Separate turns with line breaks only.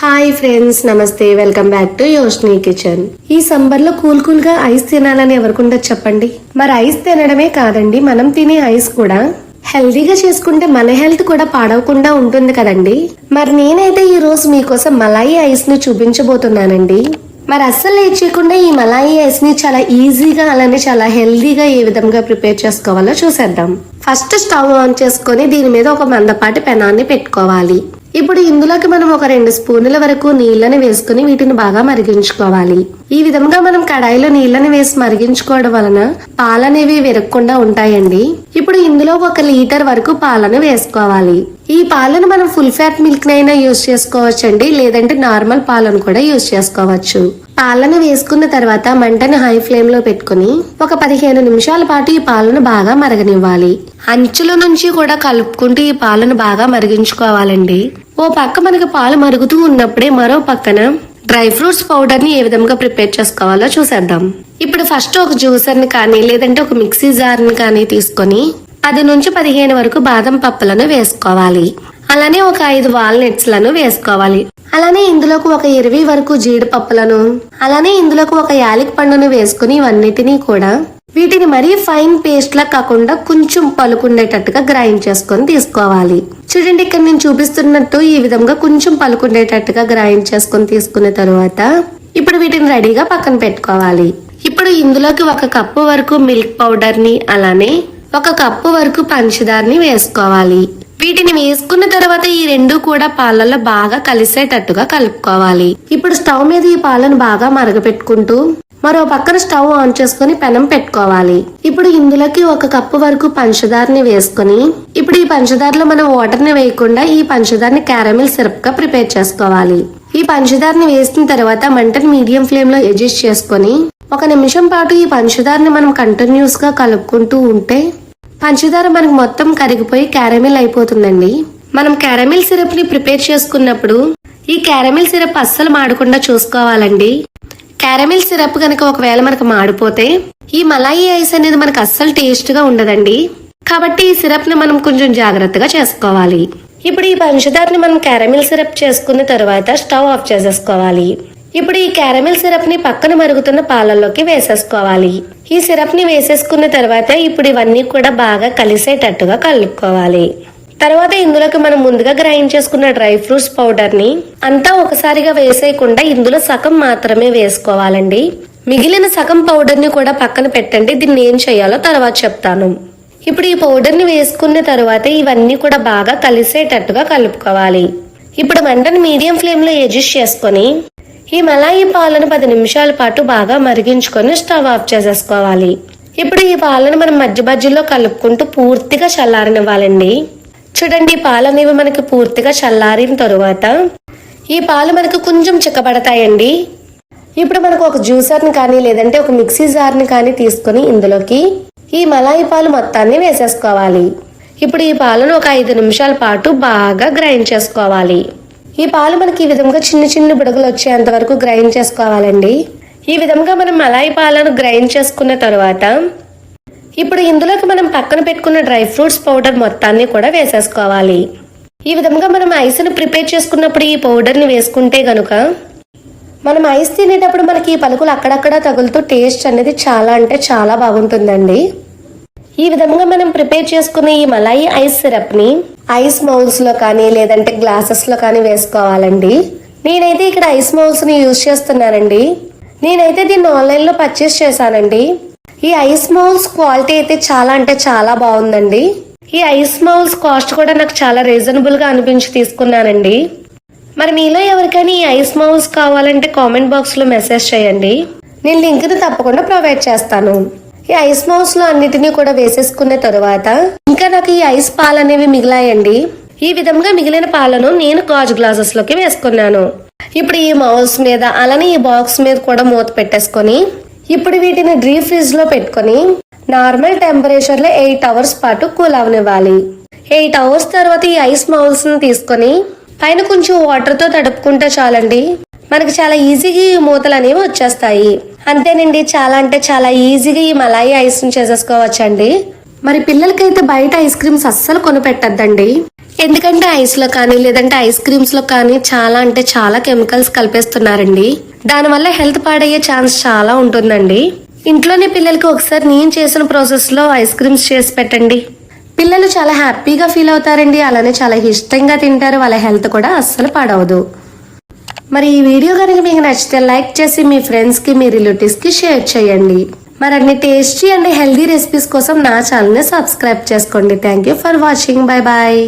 Hi friends నమస్తే welcome back to Yoshni kitchen ఈ సమ్మర్లో కూల్ కూల్గా ఐస్ తినాలని ఎవరికుండదు చెప్పండి. మరి ఐస్ తినడమే కాదండి మనం తినే ఐస్ కూడా. హెల్దీగా చేసుకుంటే మన హెల్త్ కూడా పాడవకుండా ఉంటుంది కదండి. మరి నేనైతే ఈ రోజు మీకోసం మలాయి ఐస్ని చూపించబోతున్నానండి. మరి అస్సలు లేట్ చేయకుండా ఈ మలాయి ఐస్ని చాలా ఈజీగా అలానే చాలా హెల్దీగా ఏ విధంగా ప్రిపేర్ చేసుకోవాలో చూసేద్దాం. ఫస్ట్ స్టవ్ ఆన్ చేసుకొని దీని మీద ఒక మందపాటి పెనాన్ని పెట్టుకోవాలి. ఇప్పుడు ఇందులోకి మనం ఒక రెండు స్పూన్ల వరకు నీళ్ళని వేసుకుని వీటిని బాగా మరిగించుకోవాలి. ఈ విధంగా మనం కడాయిలో నీళ్ళని వేసి మరిగించుకోవడం వలన పాలనేవి విరగకుండా ఉంటాయండి. ఇప్పుడు ఇందులో ఒక లీటర్ వరకు పాలను వేసుకోవాలి. ఈ పాలను మనం ఫుల్ ఫ్యాట్ మిల్క్ నైనా యూజ్ చేసుకోవచ్చండి లేదంటే నార్మల్ పాలను కూడా యూజ్ చేసుకోవచ్చు. పాలను వేసుకున్న తర్వాత మంటను హై ఫ్లేమ్లో పెట్టుకుని ఒక పదిహేను నిమిషాల పాటు ఈ పాలను బాగా మరగనివ్వాలి. అంచుల నుంచి కూడా కలుపుకుంటూ ఈ పాలను బాగా మరిగించుకోవాలండి. ఓ పక్క మనకి పాలు మరుగుతూ ఉన్నప్పుడే మరో పక్కన డ్రై ఫ్రూట్స్ పౌడర్ని ఏ విధంగా ప్రిపేర్ చేసుకోవాలో చూసేద్దాం. ఇప్పుడు ఫస్ట్ ఒక జ్యూసర్ని కానీ లేదంటే ఒక మిక్సీ జార్ని కానీ తీసుకొని పది నుంచి పదిహేను వరకు బాదం పప్పులను వేసుకోవాలి. అలానే ఒక ఐదు వాల్నట్స్లను వేసుకోవాలి. అలానే ఇందులోకి ఒక ఇరవై వరకు జీడిపప్పులను అలానే ఇందులోకి ఒక యాలిక్ పండును వేసుకుని ఇవన్నిటినీ కూడా వీటిని మరీ ఫైన్ పేస్ట్ లా కాకుండా కొంచెం పలుకుండేటట్టుగా గ్రైండ్ చేసుకొని తీసుకోవాలి. చూడండి ఇక్కడ నేను చూపిస్తున్నట్టు ఈ విధంగా కొంచెం పలుకుండేటట్టుగా గ్రైండ్ చేసుకొని తీసుకున్న తర్వాత ఇప్పుడు వీటిని రెడీగా పక్కన పెట్టుకోవాలి. ఇప్పుడు ఇందులోకి ఒక కప్పు వరకు మిల్క్ పౌడర్ని అలానే ఒక కప్పు వరకు పంచదారని వేసుకోవాలి. వీటిని వేసుకున్న తర్వాత ఈ రెండు కూడా పాలల్లో బాగా కలిసేటట్టుగా కలుపుకోవాలి. ఇప్పుడు స్టవ్ మీద ఈ పాలను బాగా మరగపెట్టుకుంటూ మరో పక్కన స్టవ్ ఆన్ చేసుకుని పెనం పెట్టుకోవాలి. ఇప్పుడు ఇందులోకి ఒక కప్పు వరకు పంచదారని వేసుకుని ఇప్పుడు ఈ పంచదారలో మనం వాటర్ని వేయకుండా ఈ పంచదారని క్యారమిల్ సిరప్గా ప్రిపేర్ చేసుకోవాలి. ఈ పంచదారని వేసిన తర్వాత మంటని మీడియం ఫ్లేమ్లో అడ్జస్ట్ చేసుకొని ఒక నిమిషం పాటు ఈ పంచదారని మనం కంటిన్యూస్గా కలుపుకుంటూ ఉంటే పంచదార మనకు మొత్తం కరిగిపోయి క్యారమిల్ అయిపోతుందండి. మనం క్యారమిల్ సిరప్ని ప్రిపేర్ చేసుకున్నప్పుడు ఈ క్యారమిల్ సిరప్ అస్సలు మాడకుండా చూసుకోవాలండి. క్యారమిల్ సిరప్ కనుక ఒకవేళ మనకు మాడిపోతే ఈ మలాయి ఐస్ అనేది మనకు అస్సలు టేస్ట్గా ఉండదండి. కాబట్టి ఈ సిరప్ని మనం కొంచెం జాగ్రత్తగా చేసుకోవాలి. ఇప్పుడు ఈ పంచదారని మనం క్యారమిల్ సిరప్ చేసుకున్న తర్వాత స్టవ్ ఆఫ్ చేసేసుకోవాలి. ఇప్పుడు ఈ క్యారమిల్ సిరప్ని పక్కన మరుగుతున్న పాలల్లోకి వేసేసుకోవాలి. ఈ సిరప్ని వేసేసుకున్న తర్వాత ఇప్పుడు ఇవన్నీ కూడా బాగా కలిసేటట్టుగా కలుపుకోవాలి. తర్వాత ఇందులోకి మనం ముందుగా గ్రైండ్ చేసుకున్న డ్రై ఫ్రూట్స్ పౌడర్ని అంతా ఒకసారిగా వేసేయకుండా ఇందులో సగం మాత్రమే వేసుకోవాలండి. మిగిలిన సగం పౌడర్ని కూడా పక్కన పెట్టండి. దీన్ని ఏం చేయాలో తర్వాత చెప్తాను. ఇప్పుడు ఈ పౌడర్ని వేసుకున్న తర్వాత ఇవన్నీ కూడా బాగా కలిసేటట్టుగా కలుపుకోవాలి. ఇప్పుడు మంటను మీడియం ఫ్లేమ్లో అడ్జస్ట్ చేసుకొని ఈ మలాయి పాలను పది నిమిషాల పాటు బాగా మరిగించుకొని స్టవ్ ఆఫ్ చేసేసుకోవాలి. ఇప్పుడు ఈ పాలను మనం మధ్య మధ్యలో కలుపుకుంటూ పూర్తిగా చల్లారనివ్వాలండి. చూడండి ఈ పాలు అనేవి మనకి పూర్తిగా చల్లారిన తరువాత ఈ పాలు మనకు కొంచెం చిక్కబడతాయండి. ఇప్పుడు మనకు ఒక జ్యూసర్ని కానీ లేదంటే ఒక మిక్సీ జార్ని కానీ తీసుకొని ఇందులోకి ఈ మలాయి పాలు మొత్తాన్ని వేసేసుకోవాలి. ఇప్పుడు ఈ పాలను ఒక ఐదు నిమిషాల పాటు బాగా గ్రైండ్ చేసుకోవాలి. ఈ పాలు మనకి ఈ విధంగా చిన్న చిన్న బుడగలు వచ్చేంత వరకు గ్రైండ్ చేసుకోవాలండి. ఈ విధంగా మనం మలాయి పాలను గ్రైండ్ చేసుకున్న తర్వాత ఇప్పుడు ఇందులోకి మనం పక్కన పెట్టుకున్న డ్రై ఫ్రూట్స్ పౌడర్ మొత్తాన్ని కూడా వేసేసుకోవాలి. ఈ విధంగా మనం ఐస్ని ప్రిపేర్ చేసుకున్నప్పుడు ఈ పౌడర్ని వేసుకుంటే గనుక మనం ఐస్ తినేటప్పుడు మనకి ఈ పలుకులు అక్కడక్కడ తగులుతూ టేస్ట్ అనేది చాలా అంటే చాలా బాగుంటుందండి. ఈ విధంగా మనం ప్రిపేర్ చేసుకున్న ఈ మలాయి ఐస్ సిరప్ని ఐస్ మౌల్స్లో కానీ లేదంటే గ్లాసెస్లో కానీ వేసుకోవాలండి. నేనైతే ఇక్కడ ఐస్ మౌల్స్ని యూజ్ చేస్తున్నానండి. నేనైతే దీన్ని ఆన్లైన్లో పర్చేస్ చేశానండి. ఈ ఐస్ మౌల్స్ క్వాలిటీ అయితే చాలా అంటే చాలా బాగుందండి. ఈ ఐస్ మౌల్స్ కాస్ట్ కూడా నాకు చాలా రీజనబుల్గా అనిపించి తీసుకున్నానండి. మరి మీలో ఎవరికైనా ఈ ఐస్ మౌల్స్ కావాలంటే కామెంట్ బాక్స్లో మెసేజ్ చేయండి. నేను లింక్ని తప్పకుండా ప్రొవైడ్ చేస్తాను. ఈ ఐస్ మౌస్లో అన్నిటినీ కూడా వేసేసుకున్న తరువాత ఇంకా నాకు ఈ ఐస్ పాలు అనేవి మిగిలాయండి. ఈ విధంగా మిగిలిన పాలను నేను గాజు గ్లాసెస్లోకి వేసుకున్నాను. ఇప్పుడు ఈ మౌస్ మీద అలానే ఈ బాక్స్ మీద కూడా మూత పెట్టేసుకొని ఇప్పుడు వీటిని డ్రీ ఫ్రిడ్జ్లో పెట్టుకొని నార్మల్ టెంపరేచర్లో ఎయిట్ అవర్స్ పాటు కూల్ అవనివ్వాలి. ఎయిట్ అవర్స్ తర్వాత ఈ ఐస్ మౌల్స్ని తీసుకొని పైన కొంచెం వాటర్తో తడుపుకుంటే చాలండి. మనకి చాలా ఈజీగా ఈ మూతలు అనేవి వచ్చేస్తాయి. అంతేనండి చాలా అంటే చాలా ఈజీగా ఈ మలాయి ఐస్ని చేసేసుకోవచ్చండి. మరి పిల్లలకైతే బయట ఐస్ క్రీమ్స్ అస్సలు కొనిపెట్టద్దండి. ఎందుకంటే ఐస్లో కానీ లేదంటే ఐస్ క్రీమ్స్లో కానీ చాలా అంటే చాలా కెమికల్స్ కలిపేస్తున్నారండి. దానివల్ల హెల్త్ పాడయ్యే ఛాన్స్ చాలా ఉంటుందండి. ఇంట్లోనే పిల్లలకి ఒకసారి నేను చేసిన ప్రాసెస్లో ఐస్ క్రీమ్స్ చేసి పెట్టండి. పిల్లలు చాలా హ్యాపీగా ఫీల్ అవుతారండి. అలానే చాలా ఇష్టంగా తింటారు. వాళ్ళ హెల్త్ కూడా అస్సలు పాడవదు. మరి ఈ వీడియో కనుక మీకు నచ్చితే లైక్ చేసి మీ ఫ్రెండ్స్కి మీ రిలేటివ్స్కి షేర్ చేయండి. మరి అన్ని టేస్టీ అండ్ హెల్దీ రెసిపీస్ కోసం నా ఛానల్ని సబ్స్క్రైబ్ చేసుకోండి. Thank you for watching bye bye